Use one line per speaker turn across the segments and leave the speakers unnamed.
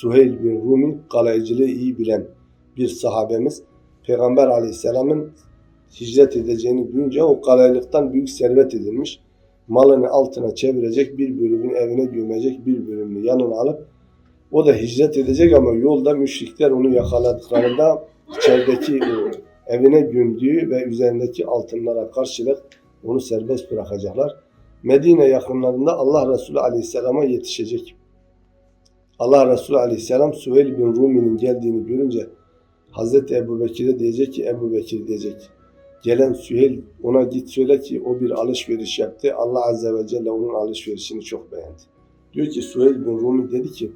Suheyl bin Rumi kalaycılığı iyi bilen bir sahabemiz Peygamber aleyhisselamın hicret edeceğini duyunca o kalaylıktan büyük servet edilmiş. Malını altına çevirecek, bir bölümünü evine gömecek, bir bölümünü yanına alıp o da hicret edecek ama yolda müşrikler onu yakaladıklarında içerideki evine gömdüğü ve üzerindeki altınlara karşılık onu serbest bırakacaklar. Medine yakınlarında Allah Resulü Aleyhisselam'a yetişecek. Allah Resulü Aleyhisselam Süheyl bin Rumi'nin geldiğini görünce Hazreti Ebu Bekir'e diyecek ki Ebu Bekir diyecek. Gelen Süheyl ona git söyle ki o bir alışveriş yaptı. Allah Azze ve Celle onun alışverişini çok beğendi. Diyor ki Süheyl bin Rumi dedi ki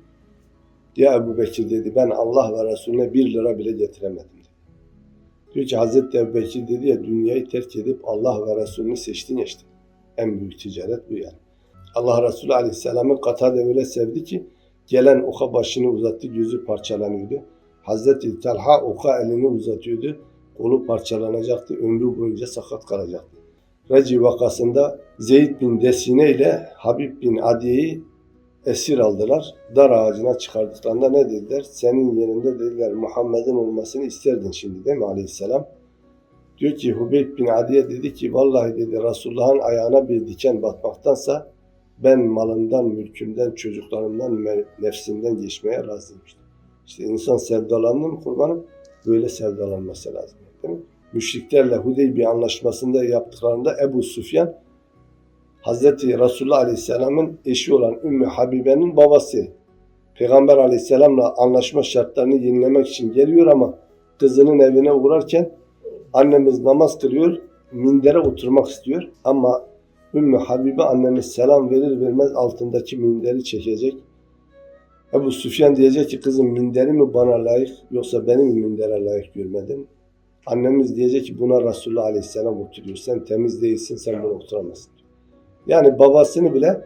ya Ebu Bekir dedi ben Allah ve Resulüne bir lira bile getiremedim. Diyor ki Hazreti Ebu Bekir dedi ya dünyayı terk edip Allah ve Resulünü seçtin ya işte. En büyük ticaret bu yani. Allah Resulü Aleyhisselam'ı Katade öyle sevdi ki gelen oka başını uzattı gözü parçalanıyordu. Hazreti Talha oka elini uzatıyordu. Kolu parçalanacaktı. Ömrü boyunca sakat kalacaktı. Reci vakasında Zeyd bin Desine ile Habib bin Adiye'yi esir aldılar. Dar ağacına çıkardıklarında ne dediler? Senin yerinde dediler Muhammed'in olmasını isterdin şimdi değil mi aleyhisselam? Diyor ki Hubeyb bin Adiye dedi ki vallahi dedi Resulullah'ın ayağına bir diken batmaktansa ben malından, mülkümden, çocuklarımdan, nefsimden geçmeye razıyım işte. İşte insan sevdalandı mı kurbanım böyle sevdalanması lazım. Değil mi? Müşriklerle Hudeybiye anlaşmasında yaptıklarında Ebu Süfyan Hazreti Resulullah Aleyhisselam'ın eşi olan Ümmü Habibe'nin babası. Peygamber Aleyhisselam'la anlaşma şartlarını yenilemek için geliyor ama kızının evine uğrarken annemiz namaz kılıyor, mindere oturmak istiyor ama Ümmü Habibe annemiz selam verir vermez altındaki minderi çekecek. Ebu Süfyan diyecek ki kızım minderi mi bana layık yoksa benim mi mindere layık görmedin? Annemiz diyecek ki buna Resulullah Aleyhisselam oturuyor. Sen temiz değilsin, sen buna oturamazsın. Yani babasını bile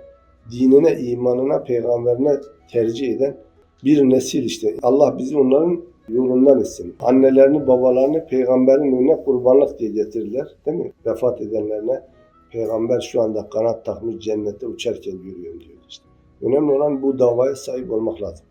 dinine, imanına, peygamberine tercih eden bir nesil işte. Allah bizi onların yolundan etsin. Annelerini, babalarını peygamberin önüne kurbanlık diye getirirler. Değil mi? Vefat edenlerine peygamber şu anda kanat takmış cennette uçarken görüyorum diyor işte. Önemli olan bu davaya sahip olmak lazım.